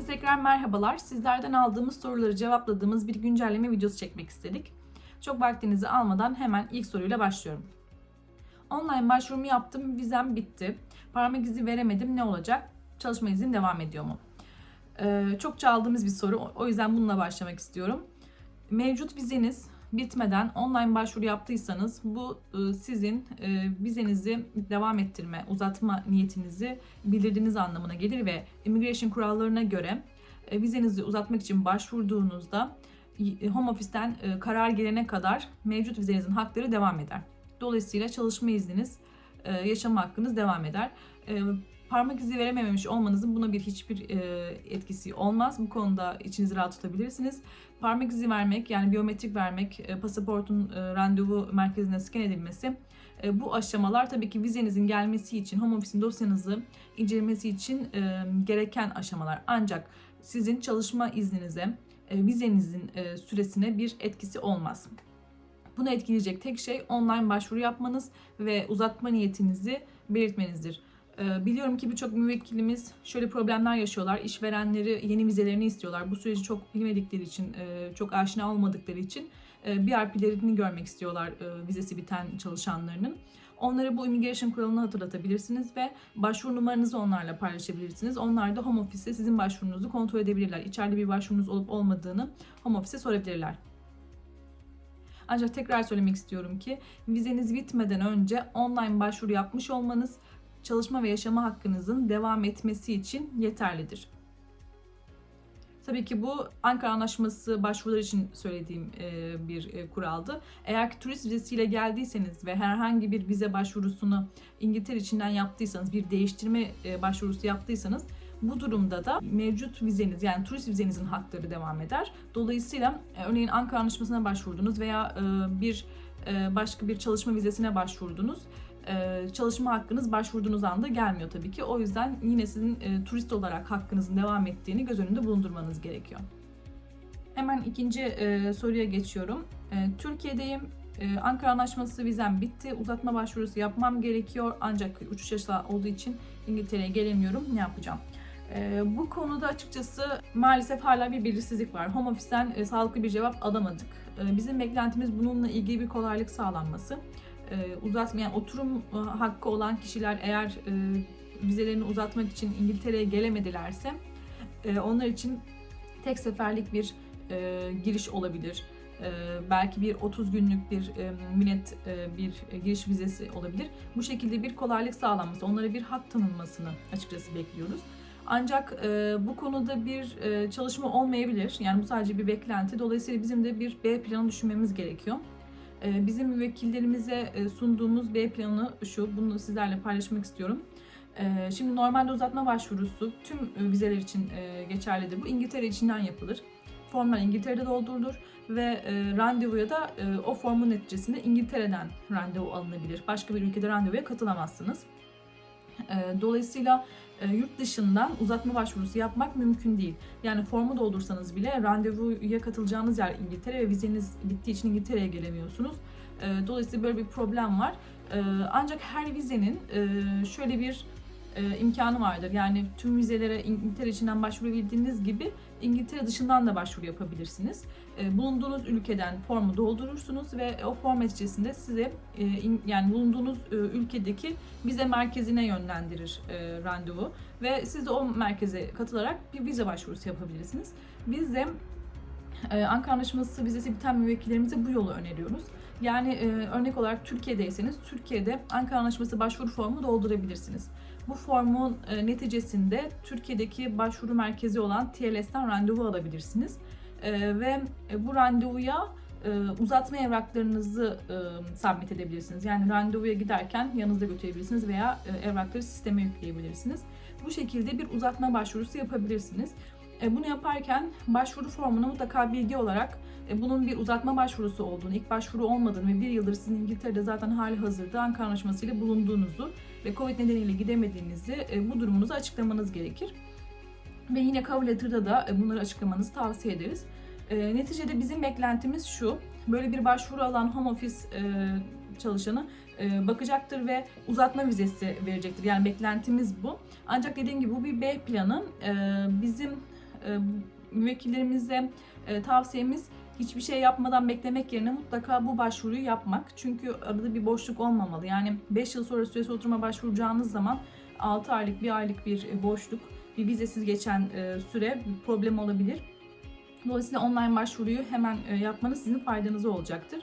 Herkese tekrar merhabalar. Sizlerden aldığımız soruları cevapladığımız bir güncelleme videosu çekmek istedik. Çok vaktinizi almadan hemen ilk soruyla başlıyorum. Online başvurumu yaptım, vizem bitti. Parmak izi veremedim, ne olacak? Çalışma iznim devam ediyor mu? Ee, çokça aldığımız bir soru, o yüzden bununla başlamak istiyorum. Mevcut vizeniz bitmeden online başvuru yaptıysanız bu e, sizin e, vizenizi devam ettirme, uzatma niyetinizi bildirdiğiniz anlamına gelir ve immigration kurallarına göre e, vizenizi uzatmak için başvurduğunuzda home office'ten karar gelene kadar mevcut vizenizin hakları devam eder. Dolayısıyla çalışma izniniz, yaşama hakkınız devam eder. Parmak izi verememiş olmanızın buna bir hiçbir e, etkisi olmaz. Bu konuda içinizi rahat tutabilirsiniz. Parmak izi vermek yani biyometrik vermek, e, pasaportun e, randevu merkezine scan edilmesi e, bu aşamalar tabii ki vizenizin gelmesi için, home office'in dosyanızı incelemesi için e, gereken aşamalar. Ancak sizin çalışma izninize, e, vizenizin e, süresine bir etkisi olmaz. Bunu etkileyecek tek şey online başvuru yapmanız ve uzatma niyetinizi belirtmenizdir. Ee, Biliyorum ki birçok müvekkilimiz şöyle problemler yaşıyorlar. İşverenleri yeni vizelerini istiyorlar. Bu süreci çok bilmedikleri için, e, çok aşina olmadıkları için e, BRP'lerini görmek istiyorlar e, vizesi biten çalışanlarının. Onlara bu immigration kuralını hatırlatabilirsiniz ve başvuru numaranızı onlarla paylaşabilirsiniz. Onlar da home office'te sizin başvurunuzu kontrol edebilirler. İçeride bir başvurunuz olup olmadığını home office'e sorabilirler. Ancak tekrar söylemek istiyorum ki vizeniz bitmeden önce online başvuru yapmış olmanız çalışma ve yaşama hakkınızın devam etmesi için yeterlidir. Tabii ki bu Ankara Anlaşması başvuruları için söylediğim e, bir e, kuraldı. Eğer ki turist vizesiyle geldiyseniz ve herhangi bir vize başvurusunu İngiltere içinden yaptıysanız, bir değiştirme e, başvurusu yaptıysanız bu durumda da mevcut vizeniz yani turist vizenizin hakları devam eder. Dolayısıyla örneğin Ankara Anlaşması'na başvurdunuz veya bir başka bir çalışma vizesine başvurdunuz çalışma hakkınız başvurduğunuz anda gelmiyor tabii ki. O yüzden yine sizin turist olarak hakkınızın devam ettiğini göz önünde bulundurmanız gerekiyor. Hemen ikinci soruya geçiyorum. Türkiye'deyim. Ankara Anlaşması vizem bitti. Uzatma başvurusu yapmam gerekiyor. Ancak uçuş yasağı olduğu için İngiltere'ye gelemiyorum. Ne yapacağım? Bu konuda açıkçası maalesef hala bir belirsizlik var. Home Office'ten e, sağlıklı bir cevap alamadık. E, bizim beklentimiz bununla ilgili bir kolaylık sağlanması e, uzatmayan oturum e, hakkı olan kişiler eğer e, vizelerini uzatmak için İngiltere'ye gelemedilerse e, onlar için tek seferlik bir e, giriş olabilir. E, belki bir 30 günlük bir e, minnet e, bir giriş vizesi olabilir. Bu şekilde bir kolaylık sağlanması, onlara bir hak tanınmasını açıkçası bekliyoruz. Ancak e, bu konuda bir e, çalışma olmayabilir. Yani bu sadece bir beklenti. Dolayısıyla bizim de bir B planı düşünmemiz gerekiyor. Ee, bizim müvekkillerimize e, sunduğumuz B planı şu, bunu sizlerle paylaşmak istiyorum. Ee, şimdi normalde uzatma başvurusu tüm e, vizeler için e, geçerlidir. Bu İngiltere içinden yapılır. Formlar İngiltere'de doldurulur ve randevuya da o formun neticesinde İngiltere'den randevu alınabilir. Başka bir ülkede randevuya katılamazsınız. Dolayısıyla yurt dışından uzatma başvurusu yapmak mümkün değil. Yani formu doldursanız bile randevuya katılacağınız yer İngiltere ve vizeniz bittiği için İngiltere'ye gelemiyorsunuz. Dolayısıyla böyle bir problem var. Ancak her vizenin şöyle bir imkanı vardır. Yani tüm vizelere İngiltere içinden başvurabildiğiniz gibi İngiltere dışından da başvuru yapabilirsiniz. Bulunduğunuz ülkeden formu doldurursunuz ve o form neticesinde size yani bulunduğunuz ülkedeki vize merkezine yönlendirir randevu ve siz de o merkeze katılarak bir vize başvurusu yapabilirsiniz. Biz de Ankara Anlaşması vizesi biten müvekkillerimize bu yolu öneriyoruz. Yani örnek olarak Türkiye'deyseniz Türkiye'de Ankara Anlaşması başvuru formu doldurabilirsiniz. Bu formun e, neticesinde Türkiye'deki başvuru merkezi olan TLS'ten randevu alabilirsiniz. E, ve e, bu randevuya e, uzatma evraklarınızı e, submit edebilirsiniz. Yani randevuya giderken yanınızda götürebilirsiniz veya e, evrakları sisteme yükleyebilirsiniz. Bu şekilde bir uzatma başvurusu yapabilirsiniz. E, bunu yaparken başvuru formuna mutlaka bilgi olarak e, bunun bir uzatma başvurusu olduğunu, ilk başvuru olmadığını ve bir yıldır sizin İngiltere'de zaten hali hazırda Ankara Anlaşması ile bulunduğunuzu ve Covid nedeniyle gidemediğinizi e, bu durumunuzu açıklamanız gerekir. Ve yine cover letter'da da bunları açıklamanızı tavsiye ederiz. Neticede bizim beklentimiz şu, böyle bir başvuru alan home office çalışanı bakacaktır ve uzatma vizesi verecektir. Yani beklentimiz bu. Ancak dediğim gibi bu bir B planı. Bizim müvekkillerimize e, tavsiyemiz hiçbir şey yapmadan beklemek yerine mutlaka bu başvuruyu yapmak. Çünkü arada bir boşluk olmamalı. Yani 5 yıl sonra süresi oturma başvuracağınız zaman 6 aylık, 1 aylık bir e, boşluk, bir vizesiz geçen e, süre problem olabilir. Dolayısıyla online başvuruyu hemen e, yapmanız sizin faydanıza olacaktır.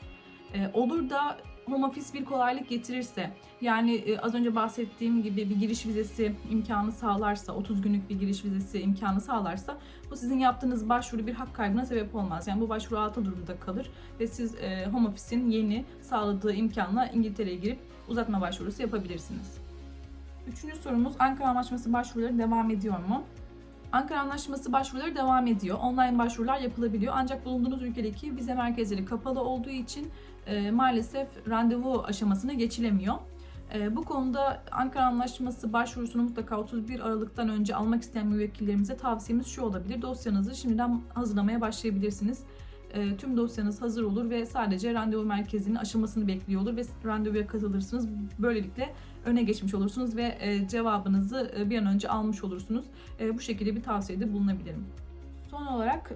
E, Olur da home office bir kolaylık getirirse, yani e, az önce bahsettiğim gibi bir giriş vizesi imkanı sağlarsa, 30 günlük bir giriş vizesi imkanı sağlarsa bu sizin yaptığınız başvuru bir hak kaybına sebep olmaz. Yani bu başvuru altı durumda kalır ve siz e, home office'in yeni sağladığı imkanla İngiltere'ye girip uzatma başvurusu yapabilirsiniz. Üçüncü sorumuz Ankara Anlaşması başvuruları devam ediyor mu? Ankara Anlaşması başvuruları devam ediyor. Online başvurular yapılabiliyor. Ancak bulunduğunuz ülkedeki vize merkezleri kapalı olduğu için e, maalesef randevu aşamasına geçilemiyor. E, bu konuda Ankara Anlaşması başvurusunu mutlaka 31 Aralık'tan önce almak isteyen müvekkillerimize tavsiyemiz şu olabilir. Dosyanızı şimdiden hazırlamaya başlayabilirsiniz. E, tüm dosyanız hazır olur ve sadece randevu merkezinin aşamasını bekliyor olur ve randevuya katılırsınız. Böylelikle öne geçmiş olursunuz ve e, cevabınızı e, bir an önce almış olursunuz. Bu şekilde bir tavsiyede bulunabilirim. Son olarak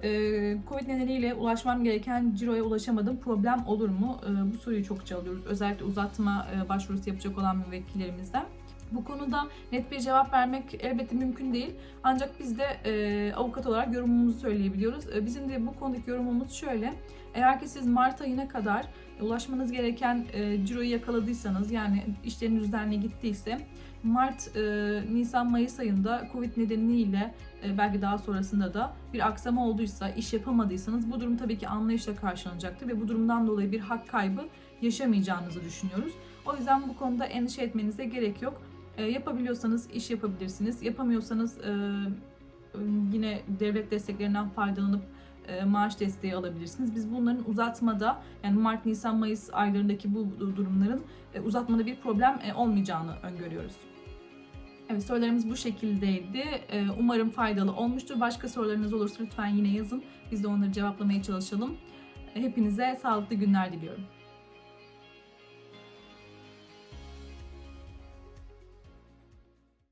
Covid nedeniyle ulaşmam gereken ciroya ulaşamadım. Problem olur mu? Bu soruyu çokça alıyoruz. Özellikle uzatma başvurusu yapacak olan müvekkillerimizden. Bu konuda net bir cevap vermek elbette mümkün değil. Ancak biz de e, avukat olarak yorumumuzu söyleyebiliyoruz. E, bizim de bu konudaki yorumumuz şöyle. Eğer ki siz Mart ayına kadar ulaşmanız gereken e, ciroyu yakaladıysanız yani işleriniz düzenli gittiyse Mart, e, Nisan, Mayıs ayında Covid nedeniyle e, belki daha sonrasında da bir aksama olduysa, iş yapamadıysanız bu durum tabii ki anlayışla karşılanacaktır ve bu durumdan dolayı bir hak kaybı yaşamayacağınızı düşünüyoruz. O yüzden bu konuda endişe etmenize gerek yok. E, yapabiliyorsanız iş yapabilirsiniz. Yapamıyorsanız e, yine devlet desteklerinden faydalanıp e, maaş desteği alabilirsiniz. Biz bunların uzatmada yani Mart, Nisan, Mayıs aylarındaki bu durumların e, uzatmada bir problem e, olmayacağını öngörüyoruz. Evet sorularımız bu şekildeydi. E, Umarım faydalı olmuştur. Başka sorularınız olursa lütfen yine yazın. Biz de onları cevaplamaya çalışalım. Hepinize sağlıklı günler diliyorum.